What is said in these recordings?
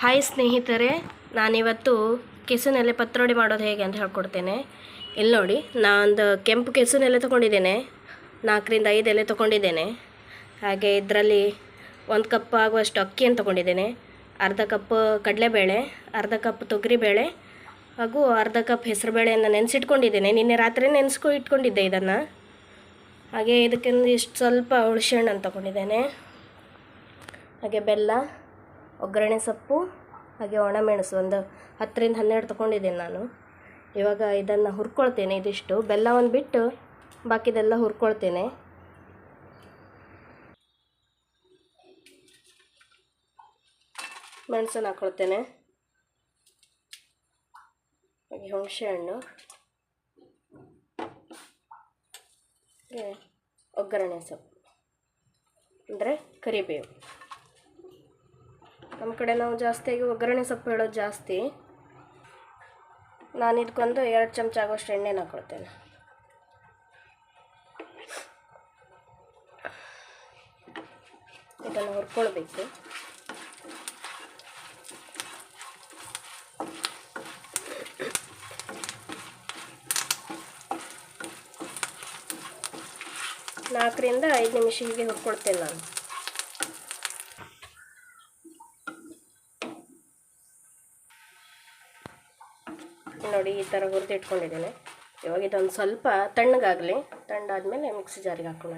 Hi ಸ್ನೇಹಿತರೆ, ನಾನಿವತ್ತು ಕೆಸುನೆಲೆ ಪತ್ರೊಡೆ ಮಾಡೋದು ಹೇಗೆ ಅಂತ ಹೇಳ್ಕೊಡ್ತೇನೆ. ಇಲ್ಲಿ ನೋಡಿ ನಾನೊಂದು ಕೆಂಪು ಕೆಸುನೆಲೆ ತೊಗೊಂಡಿದ್ದೇನೆ, ನಾಲ್ಕರಿಂದ ಐದು ಎಲೆ ತೊಗೊಂಡಿದ್ದೇನೆ. ಹಾಗೆ ಇದರಲ್ಲಿ ಒಂದು ಕಪ್ ಆಗುವಷ್ಟು ಅಕ್ಕಿಯನ್ನು ತೊಗೊಂಡಿದ್ದೇನೆ, ಅರ್ಧ ಕಪ್ ಕಡಲೆಬೇಳೆ, ಅರ್ಧ ಕಪ್ ತೊಗರಿಬೇಳೆ, ಹಾಗೂ ಅರ್ಧ ಕಪ್ ಹೆಸರುಬೇಳೆಯನ್ನು ನೆನೆಸಿಟ್ಕೊಂಡಿದ್ದೇನೆ. ನಿನ್ನೆ ರಾತ್ರಿ ನೆನೆಸ್ಕೊ ಇಟ್ಕೊಂಡಿದ್ದೆ ಇದನ್ನು. ಹಾಗೆ ಇದಕ್ಕೆ ಇಷ್ಟು ಸ್ವಲ್ಪ ಹುಣಸೆಹಣ್ಣನ್ನು ತೊಗೊಂಡಿದ್ದೇನೆ. ಹಾಗೆ ಬೆಲ್ಲ ಒಗ್ಗರಣೆ ಸೊಪ್ಪು, ಹಾಗೆ ಒಣಮೆಣಸು ಒಂದು ಹತ್ತರಿಂದ ಹನ್ನೆರಡು ತೊಗೊಂಡಿದ್ದೀನಿ ನಾನು. ಇವಾಗ ಇದನ್ನು ಹುರ್ಕೊಳ್ತೇನೆ ಇದಿಷ್ಟು. ಬೆಲ್ಲವನ್ನು ಬಿಟ್ಟು ಬಾಕಿದೆಲ್ಲ ಹುರ್ಕೊಳ್ತೇನೆ. ಮೆಣಸನ್ನು ಹಾಕ್ಕೊಳ್ತೇನೆ ಹಾಗೆ ಹುಣಸೆ ಹಣ್ಣು. ಒಗ್ಗರಣೆ ಸೊಪ್ಪು. ಅಂದರೆ ಕರಿಬೇವು. ನಮ್ಮ ಕಡೆ ನಾವು ಜಾಸ್ತಿಯಾಗಿ ಒಗ್ಗರಣೆ ಸೊಪ್ಪು ಹೇಳೋದು ಜಾಸ್ತಿ. ನಾನು ಇದಕ್ಕೊಂದು ಎರಡು ಚಮಚ ಆಗೋಷ್ಟು ಎಣ್ಣೆನ ಹಾಕೊಳ್ತೇನೆ. ಇದನ್ನು ಹುರ್ಕೊಳ್ಬೇಕು. ನಾಲ್ಕರಿಂದ ಐದು ನಿಮಿಷ ಹೀಗೆ ಹುರ್ಕೊಳ್ತೇನೆ ನಾನು. ನೋಡಿ ಈ ಥರ ಹುರಿದು ಇಟ್ಕೊಂಡಿದ್ದೀನಿ. ಇವಾಗ ಇದೊಂದು ಸ್ವಲ್ಪ ತಣ್ಣಗಾಗಲಿ. ತಣ್ಣಾದಮೇಲೆ ಮಿಕ್ಸಿ ಜಾರಿಗೆ ಹಾಕೋಣ.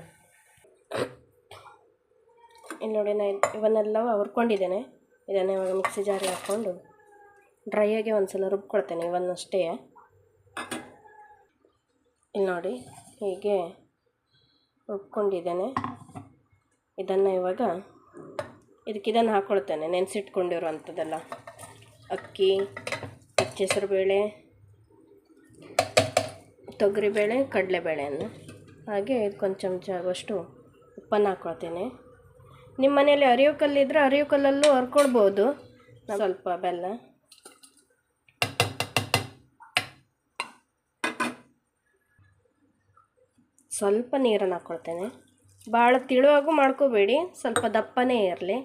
ಇಲ್ಲಿ ನೋಡಿ ನಾನು ಇವನ್ನೆಲ್ಲ ಹುರ್ಕೊಂಡಿದ್ದೇನೆ. ಇದನ್ನು ಇವಾಗ ಮಿಕ್ಸಿ ಜಾರಿಗೆ ಹಾಕ್ಕೊಂಡು ಡ್ರೈಯಾಗಿ ಒಂದು ಸಲ ರುಬ್ಕೊಳ್ತೇನೆ ಇವನ್ನಷ್ಟೇ. ಇಲ್ಲಿ ನೋಡಿ ಹೀಗೆ ರುಬ್ಕೊಂಡಿದ್ದೇನೆ. ಇದನ್ನು ಇವಾಗ ಇದಕ್ಕೆ ಇದನ್ನು ಹಾಕ್ಕೊಳ್ತೇನೆ ನೆನೆಸಿಟ್ಕೊಂಡಿರುವಂಥದ್ದೆಲ್ಲ. ಅಕ್ಕಿ ಹೆಸರುಬೇಳೆ ತೊಗರಿಬೇಳೆ ಕಡಲೆಬೇಳೆಯನ್ನು ಹಾಗೆ ಇದಕ್ಕೊಂದು ಚಮಚ ಆಗುವಷ್ಟು ಉಪ್ಪನ್ನು ಹಾಕ್ಕೊಳ್ತೇನೆ ನಿಮ್ಮ ಮನೆಯಲ್ಲಿ ಅರಿಯೋ ಕಲ್ಲಿದ್ದರೆ ಅರಿಯೋ ಕಲ್ಲಲ್ಲೂ ಹರ್ಕೊಳ್ಬೋದು ಸ್ವಲ್ಪ ಬೆಲ್ಲ. ಸ್ವಲ್ಪ ನೀರನ್ನು ಹಾಕ್ಕೊಳ್ತೇನೆ ಭಾಳ ತಿಳುವಾಗೂ ಮಾಡ್ಕೋಬೇಡಿ ಸ್ವಲ್ಪ ದಪ್ಪನೇ ಇರಲಿ.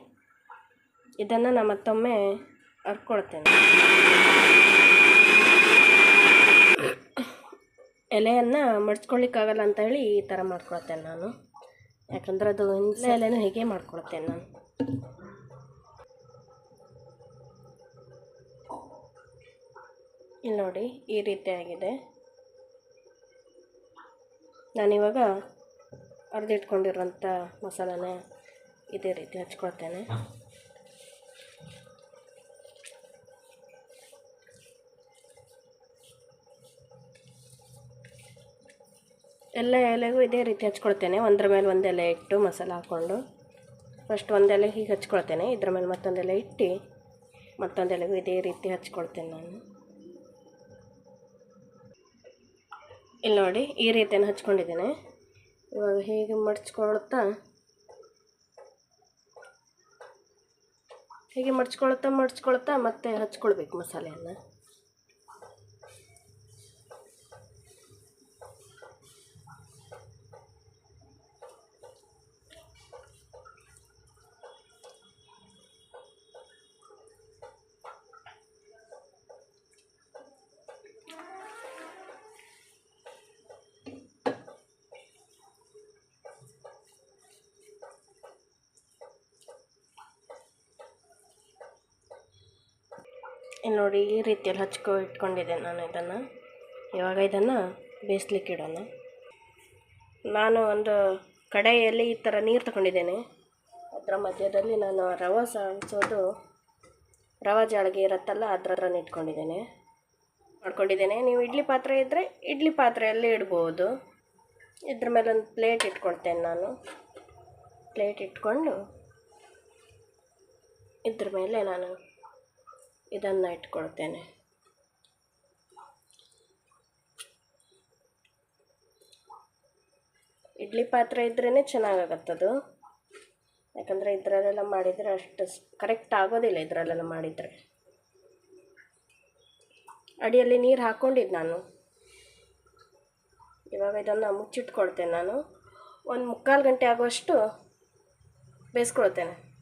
ಇದನ್ನು ನಾನು ಮತ್ತೊಮ್ಮೆ ಹರ್ಕೊಳ್ತೇನೆ. ಎಲೆಯನ್ನು ಮಡ್ಚ್ಕೊಳ್ಳಿಕ್ಕಾಗಲ್ಲ ಅಂತ ಹೇಳಿ ಈ ಥರ ಮಾಡ್ಕೊಳ್ತೇನೆ ನಾನು. ಯಾಕಂದ್ರೆ ಅದು ಹಿಂದೆ ಎಲೆನೂ ಹೀಗೆ ಮಾಡ್ಕೊಳ್ತೇನೆ ನಾನು. ಇಲ್ಲಿ ನೋಡಿ ಈ ರೀತಿಯಾಗಿದೆ ನಾನಿವಾಗ ಅರ್ದಿಟ್ಕೊಂಡಿರೋಂಥ ಮಸಾಲೆನೇ ಇದೇ ರೀತಿ ಹಚ್ಕೊಳ್ತೇನೆ. ಎಲ್ಲ ಎಲೆಗೂ ಇದೇ ರೀತಿ ಹಚ್ಕೊಳ್ತೇನೆ. ಒಂದರ ಮೇಲೆ ಒಂದೆಲೆ ಇಟ್ಟು ಮಸಾಲ ಹಾಕ್ಕೊಂಡು ಫಸ್ಟ್ ಒಂದೆಲೆ ಹೀಗೆ ಹಚ್ಕೊಳ್ತೇನೆ. ಇದ್ರ ಮೇಲೆ ಮತ್ತೊಂದೆಲೆ ಇಟ್ಟು ಮತ್ತೊಂದೆಲೆಗೂ ಇದೇ ರೀತಿ ಹಚ್ಕೊಳ್ತೇನೆ ನಾನು. ಇಲ್ಲಿ ನೋಡಿ, ಈ ರೀತಿಯನ್ನು ಹಚ್ಕೊಂಡಿದ್ದೇನೆ. ಇವಾಗ ಹೀಗೆ ಮಡ್ಚ್ಕೊಳ್ತಾ ಹೀಗೆ ಮಡ್ಚ್ಕೊಳ್ತಾ ಮಡ್ಚ್ಕೊಳ್ತಾ ಮತ್ತೆ ಹಚ್ಕೊಳ್ಬೇಕು ಮಸಾಲೆಯನ್ನು. ಇಲ್ಲಿ ನೋಡಿ ಈ ರೀತಿಯಲ್ಲಿ ಹಚ್ಕೊ ಇಟ್ಕೊಂಡಿದ್ದೆ ನಾನು ಇದನ್ನು. ಇವಾಗ ಇದನ್ನು ಬೇಯಿಸ್ಲಿಕ್ಕೆ ಇಡೋಣ. ನಾನು ಒಂದು ಕಡೆಯಲ್ಲಿ ಈ ಥರ ನೀರು ತಗೊಂಡಿದ್ದೇನೆ. ಅದರ ಮಧ್ಯದಲ್ಲಿ ನಾನು ರವೆ ಸಾಣಿಸೋದು ರವೆ ಜಾಳಿಗೆ ಇರುತ್ತಲ್ಲ ಅದರ ಇಟ್ಕೊಂಡಿದ್ದೇನೆ. ಮಾಡ್ಕೊಂಡಿದ್ದೇನೆ. ನೀವು ಇಡ್ಲಿ ಪಾತ್ರೆ ಇದ್ದರೆ ಇಡ್ಲಿ ಪಾತ್ರೆಯಲ್ಲಿ ಇಡ್ಬೋದು. ಇದ್ರ ಮೇಲೆ ಒಂದು ಪ್ಲೇಟ್ ಇಟ್ಕೊಳ್ತೇನೆ ನಾನು. ಪ್ಲೇಟ್ ಇಟ್ಕೊಂಡು ಇದ್ರ ಮೇಲೆ ನಾನು ಇದನ್ನು ಇಟ್ಕೊಳ್ತೇನೆ. ಇಡ್ಲಿ ಪಾತ್ರೆ ಇದ್ರೇ ಚೆನ್ನಾಗಾಗತ್ತದು ಯಾಕಂದರೆ ಇದರಲ್ಲೆಲ್ಲ ಮಾಡಿದರೆ ಅಷ್ಟು ಕರೆಕ್ಟ್ ಆಗೋದಿಲ್ಲ ಇದರಲ್ಲೆಲ್ಲ ಮಾಡಿದರೆ. ಅಡಿಯಲ್ಲಿ ನೀರು ಹಾಕ್ಕೊಂಡಿದ್ದು ನಾನು. ಇವಾಗ ಇದನ್ನು ಮುಚ್ಚಿಟ್ಕೊಳ್ತೇನೆ ನಾನು. ಒಂದು ಮುಕ್ಕಾಲು ಗಂಟೆ ಆಗುವಷ್ಟು ಬೇಯಿಸ್ಕೊಳ್ತೇನೆ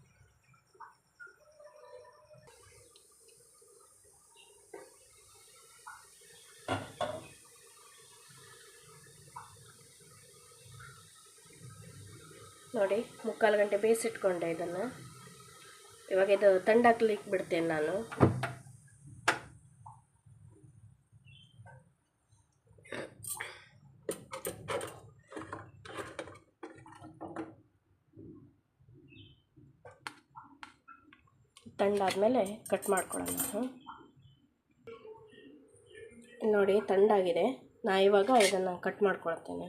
ನೋಡಿ, ಮುಕ್ಕಾಲು ಗಂಟೆ ಬೇಯಿಸಿಟ್ಕೊಂಡೆ ಇದನ್ನು. ಇವಾಗ ಇದು ತಂಡಾಕ್ಲಿಕ್ಕೆ ಬಿಡ್ತೇನೆ ನಾನು. ತಂಡಾದಮೇಲೆ ಕಟ್ ಮಾಡ್ಕೊಳ್ಳೋಣ ನಾವು. ನೋಡಿ ತಂಡಾಗಿದೆ ನಾ ಇವಾಗ ಇದನ್ನು ಕಟ್ ಮಾಡ್ಕೊಳ್ತೇನೆ.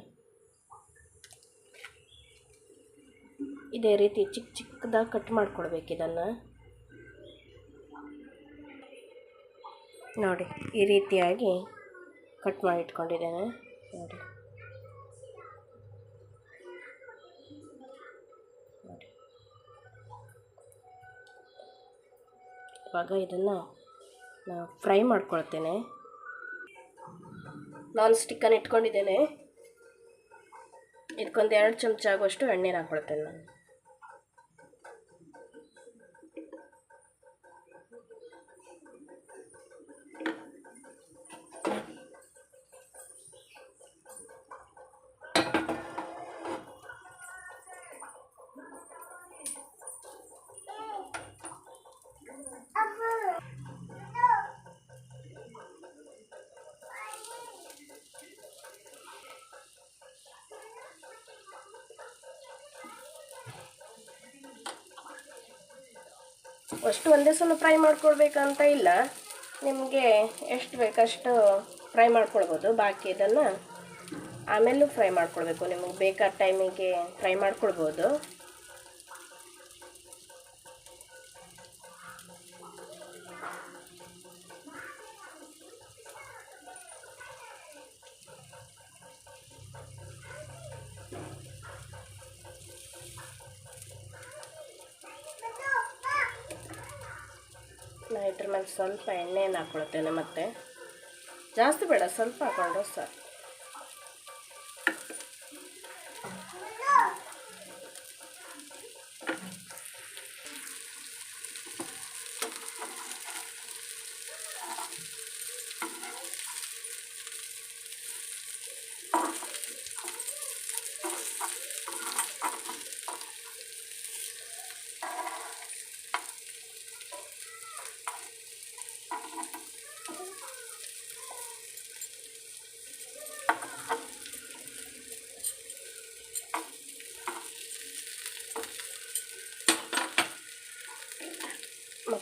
ಇದೇ ರೀತಿ ಚಿಕ್ಕ ಚಿಕ್ಕದಾಗಿ ಕಟ್ ಮಾಡ್ಕೊಳ್ಬೇಕು ಇದನ್ನು. ನೋಡಿ, ಈ ರೀತಿಯಾಗಿ ಕಟ್ ಮಾಡಿ ಇಟ್ಕೊಂಡಿದ್ದೇನೆ ನೋಡಿ. ನೋಡಿ. ಇವಾಗ ಇದನ್ನು ನಾನು ಫ್ರೈ ಮಾಡ್ಕೊಳ್ತೇನೆ. ನಾನ್ ಸ್ಟಿಕ್ಕನ್ನು ಇಟ್ಕೊಂಡಿದ್ದೇನೆ. ಇದಕ್ಕೊಂದು ಎರಡು ಚಮಚ ಆಗುವಷ್ಟು ಎಣ್ಣೆನ ಹಾಕ್ಕೊಳ್ತೇನೆ ನಾನು. ಅಷ್ಟು ಒಂದೇ ಸಲ ಫ್ರೈ ಮಾಡ್ಕೊಳ್ಬೇಕಂತ ಇಲ್ಲ. ನಿಮಗೆ ಎಷ್ಟು ಬೇಕಷ್ಟು ಫ್ರೈ ಮಾಡ್ಕೊಳ್ಬೋದು. ಬಾಕಿ ಇದನ್ನು ಆಮೇಲೂ ಫ್ರೈ ಮಾಡ್ಕೊಳ್ಬೇಕು ನಿಮಗೆ ಬೇಕಾದ ಟೈಮಿಗೆ ಫ್ರೈ ಮಾಡ್ಕೊಳ್ಬೋದು. ಇದ್ರ ಮೇಲೆ ಸ್ವಲ್ಪ ಎಣ್ಣೆಯನ್ನು ಹಾಕ್ಕೊಳ್ತೇನೆ ಮತ್ತೆ. ಜಾಸ್ತಿ ಬೇಡ ಸ್ವಲ್ಪ ಹಾಕ್ಕೊಂಡ್ರೆ ಸಾಕು.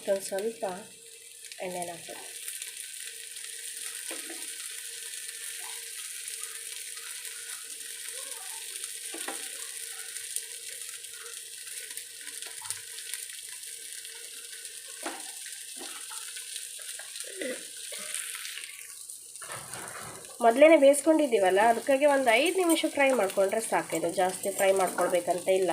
ಮತ್ತೊಂದು ಸ್ವಲ್ಪ ಎಣ್ಣೆನ ಹಾಕೋದು ಮೊದಲೇ ಬೇಯಿಸ್ಕೊಂಡಿದ್ದೀವಲ್ಲ, ಅದಕ್ಕಾಗಿ ಒಂದು ಐದು ನಿಮಿಷ ಫ್ರೈ ಮಾಡಿಕೊಂಡ್ರೆ ಸಾಕಿದು ಜಾಸ್ತಿ ಫ್ರೈ ಮಾಡ್ಕೊಳ್ಬೇಕಂತ ಇಲ್ಲ.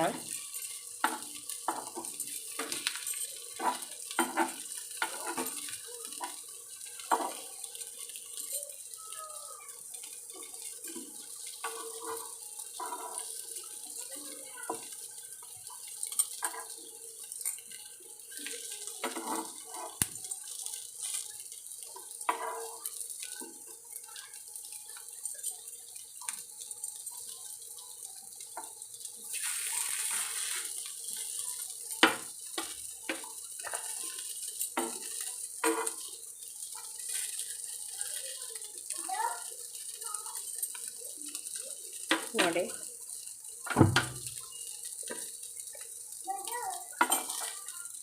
ನೋಡಿ.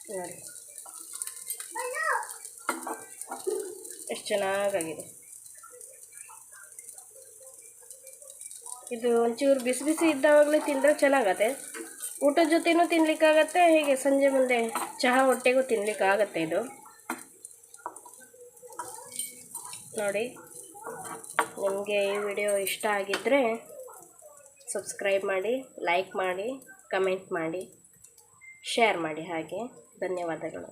ನೋಡಿ. ಎಷ್ಟು ಚೆನ್ನಾಗಾಗಿದೆ. ಇದು ಒಂಚೂರು ಬಿಸಿ ಬಿಸಿ ಇದ್ದಾವಾಗಲೇ ತಿಂದರೆ ಚೆನ್ನಾಗತ್ತೆ. ಊಟದ ಜೊತೆನೂ ತಿನ್ಲಿಕ್ಕಾಗತ್ತೆ, ಹೀಗೆ ಸಂಜೆ ಮುಂದೆ ಚಹಾ ಹೊಟ್ಟೆಗೂ ತಿನ್ಲಿಕ್ಕಾಗತ್ತೆ ಇದು. ನೋಡಿ, ನಿಮಗೆ ಈ ವಿಡಿಯೋ ಇಷ್ಟ ಆಗಿದ್ದರೆ ಸಬ್ಸ್ಕ್ರೈಬ್ ಮಾಡಿ ಲೈಕ್ ಮಾಡಿ ಕಮೆಂಟ್ ಮಾಡಿ ಶೇರ್ ಮಾಡಿ ಹಾಗೆ. ಧನ್ಯವಾದಗಳು.